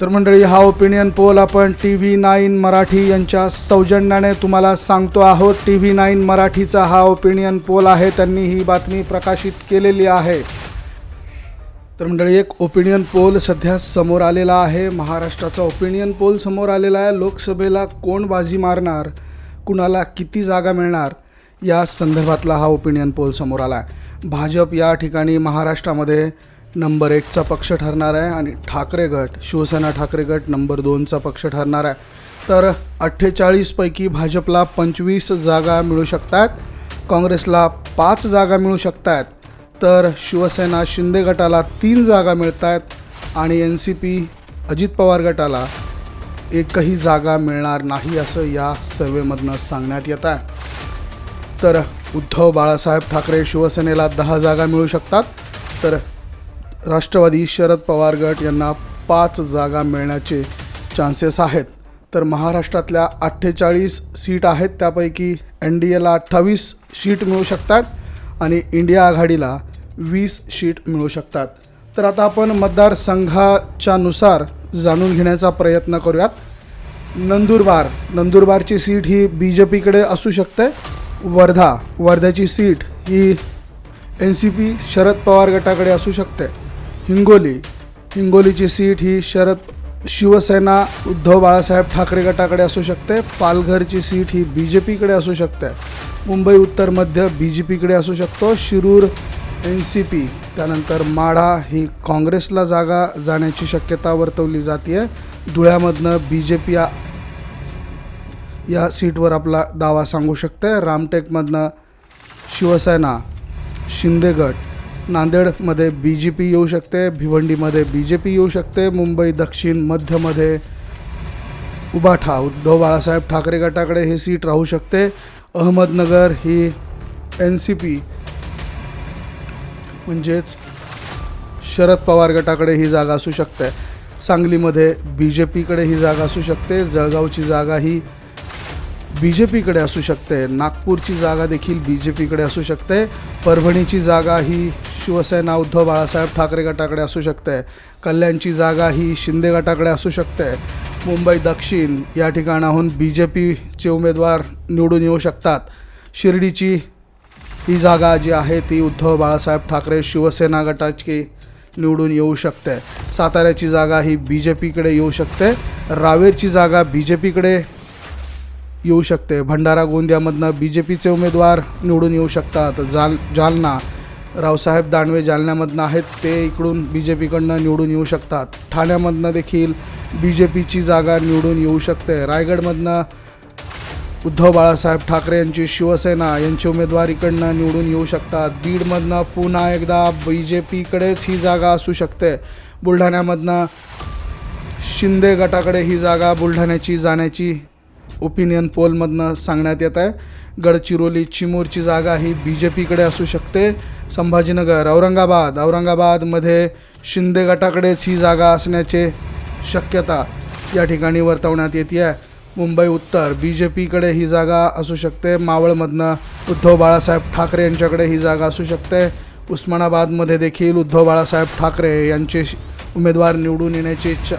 तर मंडळी हा ओपिनियन पोल आपण टी व्ही नाईन मराठी यांच्या सौजन्याने तुम्हाला सांगतो आहोत. टी व्ही नाईन मराठीचा हा ओपिनियन पोल आहे. त्यांनी ही बातमी प्रकाशित केलेली आहे. तर मंडळी एक ओपिनियन पोल सध्या समोर आलेला आहे. महाराष्ट्राचा ओपिनियन पोल समोर आलेला आहे. लोकसभेला कोण बाजी मारणार? कुणाला किती जागा मिळणार? या संदर्भातला हा ओपिनियन पोल समोर आला आहे भाजप या ठिकाणी महाराष्ट्रामध्ये नंबर एकचा पक्ष ठरणार आहे आणि ठाकरे गट शिवसेना ठाकरे गट नंबर दोनचा पक्ष ठरणार आहे. तर अठ्ठेचाळीसपैकी भाजपला पंचवीस जागा मिळू शकतात काँग्रेसला पाच जागा मिळू शकतात. तर शिवसेना शिंदे गटाला तीन जागा मिळत आहेत आणि N C P Ajit Pawar गटाला एकही जागा मिळणार नाही असं या सर्वेमधनं सांगण्यात येत आहे. तर उद्धव बाळासाहेब ठाकरे शिवसेनेला दहा जागा मिळू शकतात. तर राष्ट्रवादी शरद पवार गट यांना पाच जागा मिळण्याचे चान्सेस आहेत. तर महाराष्ट्रातल्या अठ्ठेचाळीस सीट आहेत त्यापैकी एन डी एला अठ्ठावीस सीट मिळू शकतात आणि इंडिया आघाडीला वीस सीट मिळू शकतात. तर आता आपण मतदारसंघाच्या नुसार जाणून घेण्याचा प्रयत्न करूयात. नंदुरबार नंदुरबारची सीट ही बी जे पीकडे असू शकते. वर्धा वर्ध्याची सीट ही N C P Sharad Pawar गटाकडे असू शकते. हिंगोली. हिंगोलीची सीट ही शरद शिवसेना उद्धव बाळासाहेब ठाकरे गटाकडे असू शकते. पालघरची सीट ही बी जे पीकडे असू शकते. मुंबई उत्तर मध्य बी जे पीकडे असू शकतो. Shirur N C P. त्यानंतर माढा ही काँग्रेसला जागा जाण्याची शक्यता वर्तवली जाते धुळ्यामधनं बी जे पी या सीटवर आपला दावा सांगू शकते. रामटेकमधनं शिवसेना शिंदे गट नांदेडमध्ये बी जे पी येऊ शकते भिवंडीमध्ये बी जे पी येऊ शकते मुंबई दक्षिण मध्यमध्ये उबाठा उद्धव बाळासाहेब ठाकरे गटाकडे हे सीट राहू शकते. अहमदनगर ही एन सी पी म्हणजेच शरद पवार गटाकडे ही जागा असू शकते. सांगलीमध्ये बी जे पीकडे ही जागा असू शकते जळगावची जागा ही बी जे पीकडे असू शकते नागपूरची जागा देखील बी जे पीकडे असू शकते. परभणीची जागा ही शिवसेना उद्धव बाळासाहेब ठाकरे गटाकडे असू शकते. कल्याणची जागा ही शिंदे गटाकडे असू शकते. मुंबई दक्षिण या ठिकाणाहून बी जे पीचे उमेदवार निवडून येऊ शकतात. शिर्डीची ही जागा जी आहे ती उद्धव बाळासाहेब ठाकरे शिवसेना गटाची निवडून येऊ शकते. साताऱ्याची जागा ही बी जे पीकडे येऊ शकते. रावेरची जागा बी जे पीकडे येऊ शकते. भंडारा गोंदियामधनं बी जे पीचे उमेदवार निवडून येऊ शकतात. जाल जालना रावसाहेब दानवे जालन्यामधनं आहेत ते इकडून बी जे पीकडनं निवडून येऊ शकतात. ठाण्यामधनं देखील बी जे पीची जागा निवडून येऊ शकते. रायगडमधनं उद्धव बाळासाहेब ठाकरे यांची शिवसेना यांचे उमेदवार इकडनं निवडून येऊ शकतात. बीडमधनं पुन्हा एकदा बी जे पीकडेच ही जागा असू शकते. बुलढाण्यामधनं शिंदे गटाकडे ही जागा बुलढाण्याची जाण्याची ओपिनियन पोलमधनं सांगण्यात येत आहे. गडचिरोली चिमूरची जागा ही बी जे पीकडे असू शकते. संभाजीनगर औरंगाबाद औरंगाबादमध्ये शिंदे गटाकडेच ही जागा असण्याचे शक्यता या ठिकाणी वर्तवण्यात येते आहे मुंबई उत्तर बी जे पीकडे ही जागा असू शकते. मावळमधनं उद्धव बाळासाहेब ठाकरे यांच्याकडे ही जागा असू शकते. उस्मानाबादमध्ये देखील उद्धव बाळासाहेब ठाकरे यांचे श- उमेदवार निवडून येण्याची इच्छा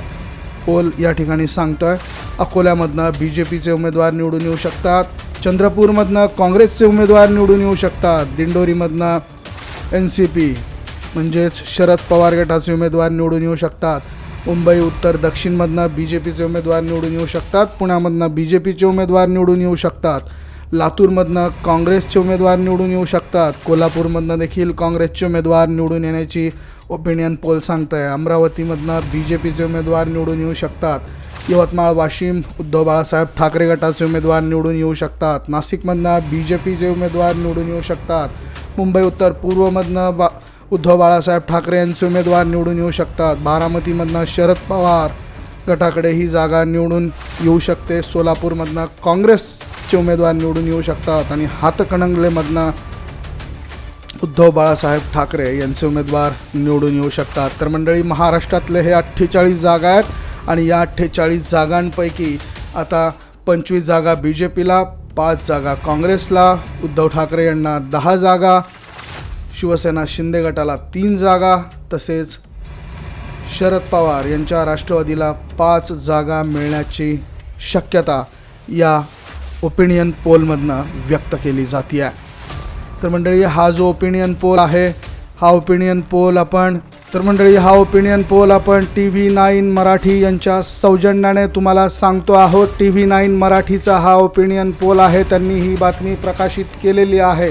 पोल या ठिकाणी सांगतोय. अकोल्यामधनं बी जे पीचे उमेदवार निवडून येऊ शकतात. चंद्रपूरमधनं काँग्रेसचे उमेदवार निवडून येऊ शकतात. दिंडोरीमधनं एन सी पी म्हणजेच शरद पवार गटाचे उमेदवार निवडून येऊ शकतात. मुंबई उत्तर दक्षिणमधनं बी जे पीचे उमेदवार निवडून येऊ शकतात. पुण्यामधनं बी जे पीचे उमेदवार निवडून येऊ शकतात. लातूरमधनं काँग्रेसचे उमेदवार निवडून येऊ शकतात. कोल्हापूरमधनं देखील काँग्रेसचे उमेदवार निवडून येण्याची ओपिनियन पोल सांगत आहे अमरावतीमधनं बी जे पीचे उमेदवार निवडून येऊ शकतात. यवतमाळ वाशिम उद्धव बाळासाहेब ठाकरे गटाचे उमेदवार निवडून येऊ शकतात. नाशिकमधनं बी जे पीचे उमेदवार निवडून येऊ शकतात. मुंबई उत्तर पूर्वमधनं बा उद्धव बाळासाहेब ठाकरे यांचे उमेदवार निवडून येऊ शकतात. बारामतीमधनं शरद पवार गटाकडे ही जागा निवडून येऊ शकते. सोलापूरमधनं काँग्रेसचे उमेदवार निवडून येऊ शकतात. आणि हातकणंगलेमधनं उद्धव बाळासाहेब ठाकरे यांचे उमेदवार निवडून येऊ शकतात. तर मंडळी महाराष्ट्रातले हे अठ्ठेचाळीस जागा आहेत. आणि या अठ्ठेचाळीस जागांपैकी आता पंचवीस जागा बी जे पीला पाच जागा काँग्रेसला उद्धव ठाकरे यांना दहा जागा शिवसेना शिंदे गटाला तीन जागा तसेच शरद पवार यांच्या राष्ट्रवादीला पाच जागा मिळण्याची शक्यता या ओपिनियन पोलमधनं व्यक्त केली जाते आहे तर मंडळी हा जो ओपिनियन पोल आहे हा ओपिनियन पोल आपण तर मंडळी हा ओपिनियन पोल आपण टी व्ही नाईन मराठी यांच्या सौजन्याने तुम्हाला सांगतो आहोत. टी व्ही नाईन मराठीचा हा ओपिनियन पोल आहे. त्यांनी ही बातमी प्रकाशित केलेली आहे.